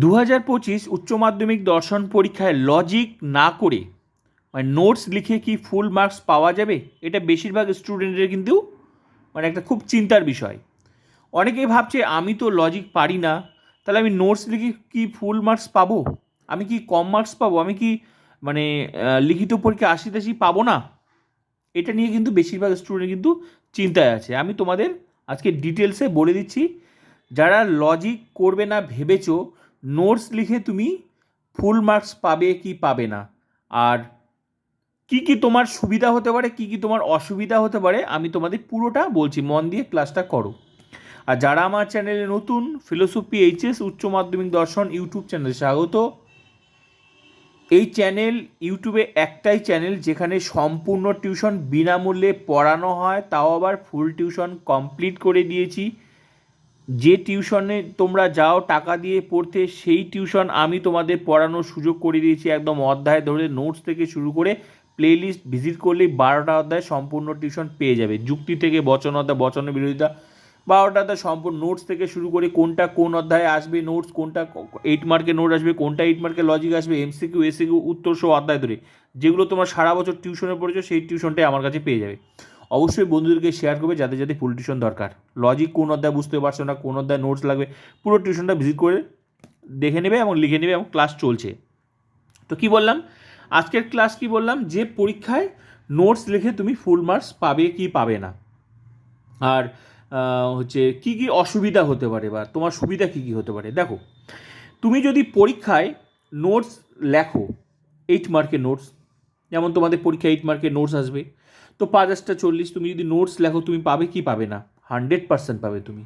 দু হাজার পঁচিশ উচ্চ মাধ্যমিক দর্শন পরীক্ষায় লজিক না করে মানে নোটস লিখে কি ফুল মার্কস পাওয়া যাবে? এটা বেশিরভাগ স্টুডেন্টের কিন্তু মানে একটা খুব চিন্তার বিষয়। অনেকেই ভাবছে, আমি তো লজিক পারি না, তাহলে আমি নোটস লিখে কি ফুল মার্কস পাবো? আমি কি কম মার্কস পাবো? আমি কি মানে লিখিত পরীক্ষা আশি তাশি পাবো না? এটা নিয়ে কিন্তু বেশিরভাগ স্টুডেন্ট কিন্তু চিন্তায় আছে। আমি তোমাদের আজকে ডিটেলসে বলে দিচ্ছি, যারা লজিক করবে না ভেবেছো নোটস লিখে তুমি ফুল মার্কস পাবে কি পাবে না। আর কি কি তোমার সুবিধা হতে পারে, কি কি তোমার অসুবিধা হতে পারে, আমি তোমাদের পুরোটা বলছি। মন দিয়ে ক্লাসটা করো। আর যারা আমার চ্যানেলে নতুন ফিলোসফি এইচএস উচ্চ মাধ্যমিক দর্শন ইউটিউব চ্যানেলে স্বাগত। এই চ্যানেল ইউটিউবে একটাই চ্যানেল যেখানে সম্পূর্ণ টিউশন বিনামূল্যে পড়ানো হয়, তাও আবার ফুল টিউশন কমপ্লিট করে দিয়েছি। যে টিউশনে তোমরা যাও, টাকা দিয়ে পড়তে, সেই টিউশন আমি তোমাদের পড়ানোর সুযোগ করে দিয়েছি একদম অধ্যায় ধরে নোটস থেকে শুরু করে প্লেলিস্ট ভিজিট করলেই বারোটা অধ্যায় সম্পূর্ণ টিউশন পেয়ে যাবে। যুক্তি থেকে বচন অধ্যায় বচনের বিরোধিতা, বারোটা অধ্যায় সম্পূর্ণ নোটস থেকে শুরু করে কোনটা কোন অধ্যায়ে আসবে নোটস কোনটা এইট মার্কে নোট আসবে, কোনটা এইট মার্কে লজিক আসবে এমসিকিউ এসিকিউ উত্তর সহ অধ্যায় ধরে। যেগুলো তোমার সারা বছর টিউশনে পড়েছো, সেই টিউশনটাই আমার কাছে পেয়ে যাবে। অবশ্যই বন্ধুদেরকে শেয়ার করবে, যাদের যাদের ফুল টিউশন দরকার। লজিক কোন অধ্যায় বুঝতে পারছ না, কোন অধ্যায় নোটস লাগবে, পুরো টিউশনটা ভিজিট করে দেখে নেবে এবং লিখে নেবে এবং ক্লাস চলছে। তো কি বললাম? আজকের ক্লাস কি বললাম? যে পরীক্ষায় নোটস লিখে তুমি ফুল মার্কস পাবে কি পাবে না। আর হচ্ছে কি কি অসুবিধা হতে পারে বা তোমার সুবিধা কি কি হতে পারে। দেখো, তুমি যদি পরীক্ষায় নোটস লেখো এইট মার্কের নোটস যেমন তোমাদের পরীক্ষা এইট মার্কের নোটস আসবে। তো পাঁচ আটটা চল্লিশ, তুমি যদি নোটস লেখো, তুমি পাবে কি পাবে না? হান্ড্রেড পার্সেন্ট পাবে তুমি।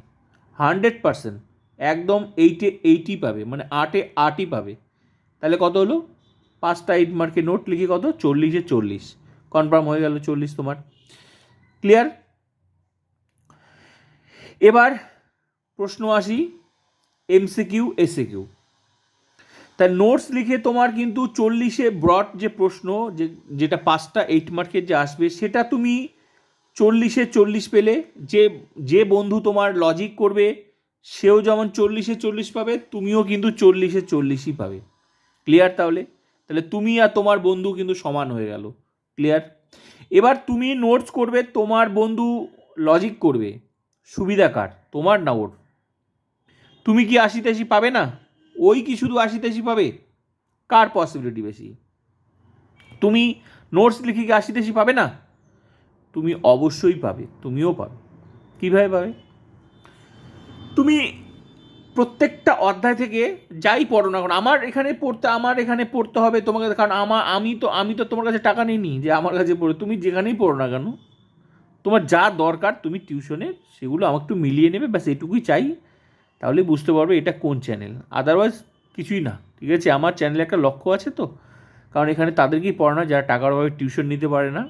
হান্ড্রেড পার্সেন্ট একদম এইটে এইটই পাবে মানে আটে আটই পাবে। তাহলে কত হলো? পাঁচটা এইট মার্কের নোট লিখে কত? চল্লিশে চল্লিশ। কনফার্ম হয়ে গেল চল্লিশ তোমার। ক্লিয়ার এবার প্রশ্ন আসি এমসিকিউ এসিকিউ তাই নোটস লিখে তোমার কিন্তু চল্লিশে ব্রড যে প্রশ্ন, যে, যেটা পাঁচটা এইট মার্কের যে আসবে, সেটা তুমি চল্লিশে চল্লিশ পেলে। যে যে বন্ধু তোমার লজিক করবে, সেও যেমন চল্লিশে চল্লিশ পাবে, তুমিও কিন্তু চল্লিশে চল্লিশই পাবে। ক্লিয়ার তাহলে? তাহলে তুমি আর তোমার বন্ধু কিন্তু সমান হয়ে গেল। ক্লিয়ার এবার তুমি নোটস করবে, তোমার বন্ধু লজিক করবে। সুবিধা কার? তোমার না ওর? তুমি কি আশি তাশি পাবে না? ওই কি শুধু আশি তাশি পাবে? কার পসিবিলিটি বেশি? তুমি নোটস লিখে কি আশি তাশি পাবে না? তুমি অবশ্যই পাবে, তুমিও পাবে। কীভাবে পাবে? তুমি প্রত্যেকটা অধ্যায় থেকে যাই পড়ো না কারণ আমার এখানে পড়তে, আমার এখানে পড়তে হবে তোমাকে, কারণ আমার আমি তো আমি তো তোমার কাছে টাকা নিইনি যে আমার কাছে পড়ে। তুমি যেখানেই পড়ো না কেন, তোমার যা দরকার তুমি টিউশনে সেগুলো আমাকে একটু মিলিয়ে নেবে, ব্যাস এটুকুই চাই। তাহলে বুঝতে পারবে এটা কোন চ্যানেল আদারওয়াইজ কিছুই না, ঠিক আছে? আমার চ্যানেলে একটা লক্ষ্য আছে তো? কারণ এখানে তাদেরকেই পড়ানো যারা টাকার অভাবে টিউশন নিতে পারে না।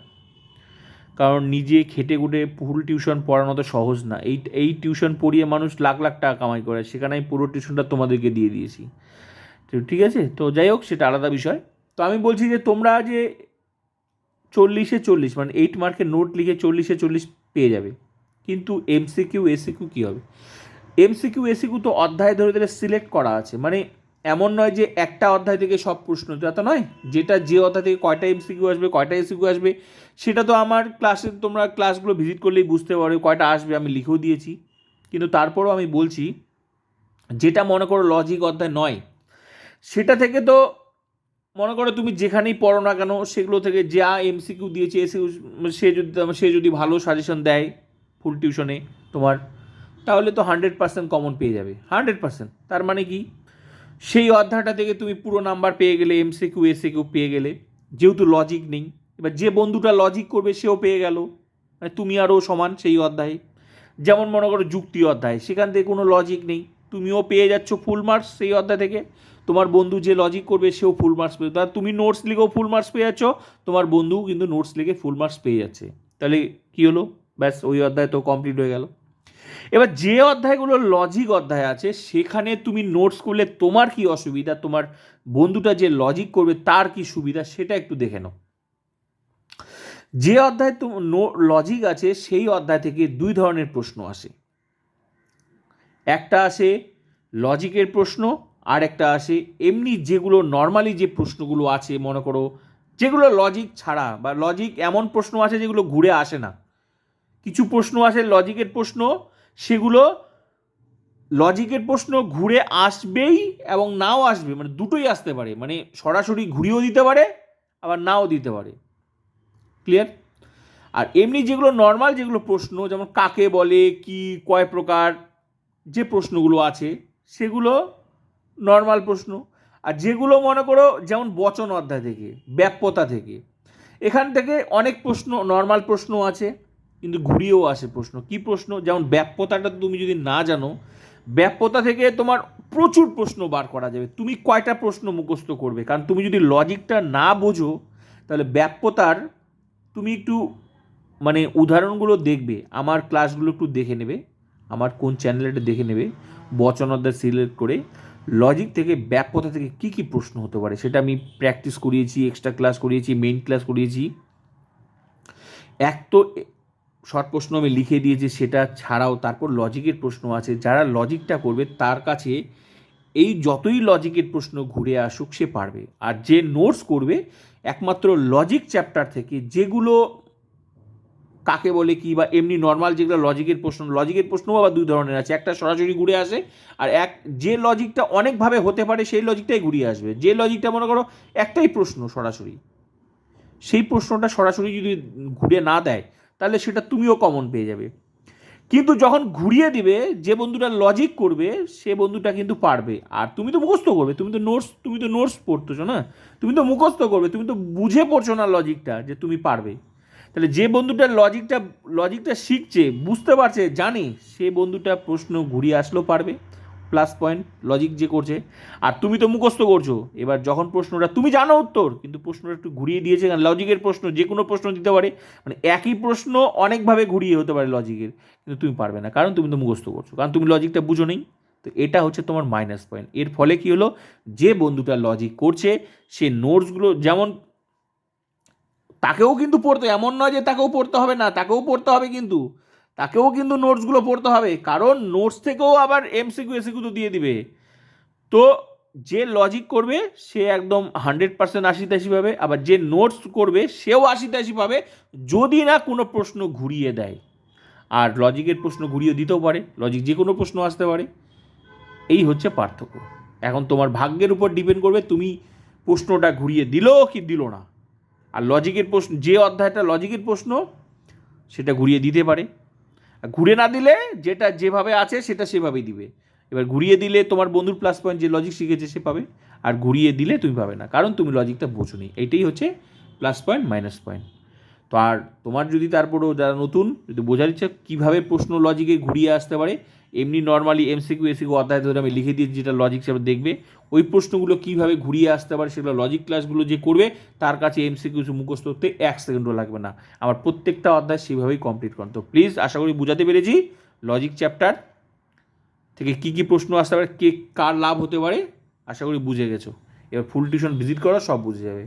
কারণ নিজে খেটে খুটে ফুল টিউশন পড়ানো তো সহজ না। এই এই টিউশন পড়িয়ে মানুষ লাখ লাখ টাকা কামাই করে, সেখানে আমি পুরো টিউশনটা তোমাদেরকে দিয়ে দিয়েছি। তো ঠিক আছে? তো যাই হোক, সেটা আলাদা বিষয়। তো আমি বলছি যে তোমরা যে চল্লিশে চল্লিশ মানে এইট মার্কের নোট লিখে চল্লিশে চল্লিশ পেয়ে যাবে। কিন্তু এমসিকিউ এসিকিউ কী হবে? এমসিকিউ এসিকিউ তো অধ্যায় ধরে ধরে সিলেক্ট করা আছে। মানে এমন নয় যে একটা অধ্যায় থেকে সব প্রশ্ন তা তো নয়, যেটা যে অধ্যায় থেকে কয়টা এমসিকিউ আসবে, কয়টা এসিকিউ আসবে, সেটা তো আমার ক্লাসে তোমরা ক্লাসগুলো ভিজিট করলেই বুঝতে পারবে, কয়টা আসবে আমি লিখেও দিয়েছি। কিন্তু তারপরেও আমি বলছি, যেটা মনে করো লজিক অধ্যায় নয়, সেটা থেকে তো মনে করো তুমি যেখানেই পড়ো না কেন, সেগুলো থেকে যা এমসিকিউ দিয়েছে সে যদি সে যদি ভালো সাজেশন দেয় ফুল টিউশনে তোমার তাহলে তো হান্ড্রেড পার্সেন্ট কমন পেয়ে যাবে। হান্ড্রেড পার্সেন্ট তার মানে কি? সেই অধ্যায়টা থেকে তুমি পুরো নাম্বার পেয়ে গেলে এমসিকিউ এসিকিউ পেয়ে গেলে, যেহেতু লজিক নেই, এবার যে বন্ধুটা লজিক করবে, সেও পেয়ে গেল। মানে তুমি আরও সমান সেই অধ্যায়ে। যেমন মনে করো যুক্তি অধ্যায়, সেখান থেকে কোনো লজিক নেই। তুমিও পেয়ে যাচ্ছ ফুল মার্কস সেই অধ্যায় থেকে। তোমার বন্ধু যে লজিক করবে, সেও ফুল মার্কস পেয়ে তা তুমি নোটস লিখেও ফুল মার্কস পেয়ে যাচ্ছ, তোমার বন্ধুও কিন্তু নোটস লিখে ফুল মার্কস পেয়ে যাচ্ছে। তাহলে কী হলো? ব্যাস, ওই অধ্যায় তো কমপ্লিট হয়ে গেল। এবার যে অধ্যায়গুলো লজিক অধ্যায় আছে, সেখানে তুমি নোটস করলে তোমার কি অসুবিধা? তোমার বন্ধুটা যে লজিক করবে, তার কি সুবিধা? সেটা একটু দেখে নাও। যে অধ্যায় লজিক আছে, সেই অধ্যায় থেকে দুই ধরনের প্রশ্ন আসে। একটা আসে লজিকের প্রশ্ন, আর একটা আসে এমনি যেগুলো নর্মালি যে প্রশ্নগুলো আছে, মনে করো, যেগুলো লজিক ছাড়া বা লজিক এমন প্রশ্ন আছে যেগুলো ঘুরে আসে না। কিছু প্রশ্ন আছে লজিকের প্রশ্ন সেগুলো লজিকের প্রশ্ন ঘুরে আসবেই এবং নাও আসবে। মানে দুটোই আসতে পারে। মানে সরাসরি ঘুরিয়েও দিতে পারে, আবার নাও দিতে পারে। ক্লিয়ার আর এমনি যেগুলো নর্মাল যেগুলো প্রশ্ন, যেমন কাকে বলে, কি, কয় প্রকার, যে প্রশ্নগুলো আছে, সেগুলো নর্মাল প্রশ্ন। আর যেগুলো মনে করো, যেমন বচন অধ্যায় থেকে, ব্যাপ্যতা থেকে, এখান থেকে অনেক প্রশ্ন নর্মাল প্রশ্ন আছে। কিন্তু ঘুরিয়েও আসে প্রশ্ন। কি প্রশ্ন? যেমন ব্যাপ্যতাটা তুমি যদি না জানো, ব্যাপ্যতা থেকে তোমার প্রচুর প্রশ্ন বার করা যাবে। তুমি কয়টা প্রশ্ন মুখস্থ করবে? কারণ তুমি যদি লজিকটা না বোঝো, তাহলে ব্যাপ্যতার তুমি একটু মানে উদাহরণগুলো দেখবে। আমার ক্লাসগুলো একটু দেখে নেবে, আমার কোন চ্যানেলটা দেখে নেবে, বচন অধ্যায় সিলেক্ট করে লজিক থেকে ব্যাপ্যতা থেকে কি কি প্রশ্ন হতে পারে, সেটা আমি প্র্যাকটিস করিয়েছি এক্সট্রা ক্লাস করিয়েছি মেইন ক্লাস করিয়েছি। এক তো শর্ট প্রশ্ন আমি লিখে দিয়েছি, সেটা ছাড়াও তারপর লজিকের প্রশ্ন আছে। যারা লজিকটা করবে, তার কাছে এই যতই লজিকের প্রশ্ন ঘুরে আসুক, সে পারবে। আর যে নোটস করবে, একমাত্র লজিক চ্যাপ্টার থেকে, যেগুলো কাকে বলে কি বা এমনি নর্মাল যেগুলো লজিকের প্রশ্ন, লজিকের প্রশ্নও আবার দুই ধরনের আছে। একটা সরাসরি ঘুরে আসে, আর এক, যে লজিকটা অনেকভাবে হতে পারে, সেই লজিকটাই ঘুরিয়ে আসবে। যে লজিকটা মনে করো, একটাই প্রশ্ন সরাসরি। সেই প্রশ্নটা সরাসরি যদি ঘুরে না দেয় তাহলে সেটা তুমিও কমন পেয়ে যাবে। কিন্তু যখন ঘুরিয়ে দিবে, যে বন্ধুটা লজিক করবে, সে বন্ধুটা কিন্তু পারবে। আর তুমি তো মুখস্থ করবে, তুমি তো নোটস তুমি তো নোটস পড়তেছো না? তুমি তো মুখস্থ করবে, তুমি তো বুঝে পড়ছো না লজিকটা যে তুমি পারবে। তাহলে যে বন্ধুটা লজিকটা লজিকটা শিখছে, বুঝতে পারছে, জানে, সে বন্ধুটা প্রশ্ন ঘুরিয়ে আসলেও পারবে। প্লাস পয়েন্ট লজিক যে করছে, আর তুমি তো মুখস্থ করছ। এবার যখন প্রশ্নটা, তুমি জানো উত্তর, কিন্তু প্রশ্নটা একটু ঘুরিয়ে দিয়েছে কারণ লজিকের প্রশ্ন, যে কোনো প্রশ্ন দিতে পারে। মানে একই প্রশ্ন অনেকভাবে ঘুরিয়ে হতে পারে লজিকের কিন্তু তুমি পারবে না, কারণ তুমি তো মুখস্থ করছ। কারণ তুমি লজিকটা বুঝো নেই। তো এটা হচ্ছে তোমার মাইনাস পয়েন্ট এর ফলে কি হলো? যে বন্ধুটা লজিক করছে, সে নোটসগুলো যেমন, তাকেও কিন্তু পড়তে, এমন নয় যে তাকেও পড়তে হবে না, তাকেও পড়তে হবে কিন্তু। তাকেও কিন্তু নোটসগুলো পড়তে হবে। কারণ নোটস থেকেও আবার এমসিকিউ এসিকিউ তো দিয়ে দিবে। তো যে লজিক করবে, সে একদম হান্ড্রেড পার্সেন্ট আশি তাশি পাবে। আবার যে নোটস করবে, সেও আশি তাশি পাবে। যদি না কোনো প্রশ্ন ঘুরিয়ে দেয়। আর লজিকের প্রশ্ন ঘুরিয়ে দিতেও পারে। লজিক যে কোনো প্রশ্ন আসতে পারে। এই হচ্ছে পার্থক্য। এখন তোমার ভাগ্যের উপর ডিপেন্ড করবে, তুমি প্রশ্নটা ঘুরিয়ে দিলো কি দিল না। আর লজিকের প্রশ্ন, যে অধ্যায়টা লজিকের প্রশ্ন, সেটা ঘুরিয়ে দিতে পারে। ঘুরে না দিলে যেটা যেভাবে আছে সেটা সেভাবেই দিবে। এবার ঘুরিয়ে দিলে তোমার বন্ধুর প্লাস পয়েন্ট যে লজিক শিখেছে সে পাবে, আর ঘুরিয়ে দিলে তুমি পাবে না, কারণ তুমি লজিকটা বোঝো নি। এইটাই হচ্ছে প্লাস পয়েন্ট মাইনাস পয়েন্ট তো আর তোমার যদি তারপরেও যারা নতুন, যদি বোঝার ইচ্ছা কীভাবে প্রশ্ন লজিকে ঘুরিয়ে আসতে পারে এমনি নর্মালি এমসিকিউ এসিকিউ অধ্যায় ধরে আমি লিখে দিয়েছি যেটা লজিক হিসাবে দেখবে। ওই প্রশ্নগুলো কীভাবে ঘুরিয়ে আসতে পারে সেগুলো লজিক ক্লাসগুলো যে করবে, তার কাছে এমসিকিউ মুখস্থ করতে এক সেকেন্ডও লাগবে না। আমার প্রত্যেকটা অধ্যায় সেভাবেই কমপ্লিট করেন তো প্লিজ আশা করি বুঝাতে পেরেছি লজিক চ্যাপ্টার থেকে কী কী প্রশ্ন আসতে পারে, কে কার লাভ হতে পারে, আশা করি বুঝে গেছো। এবার ফুল টিউশন ভিজিট করো সব বুঝে যাবে।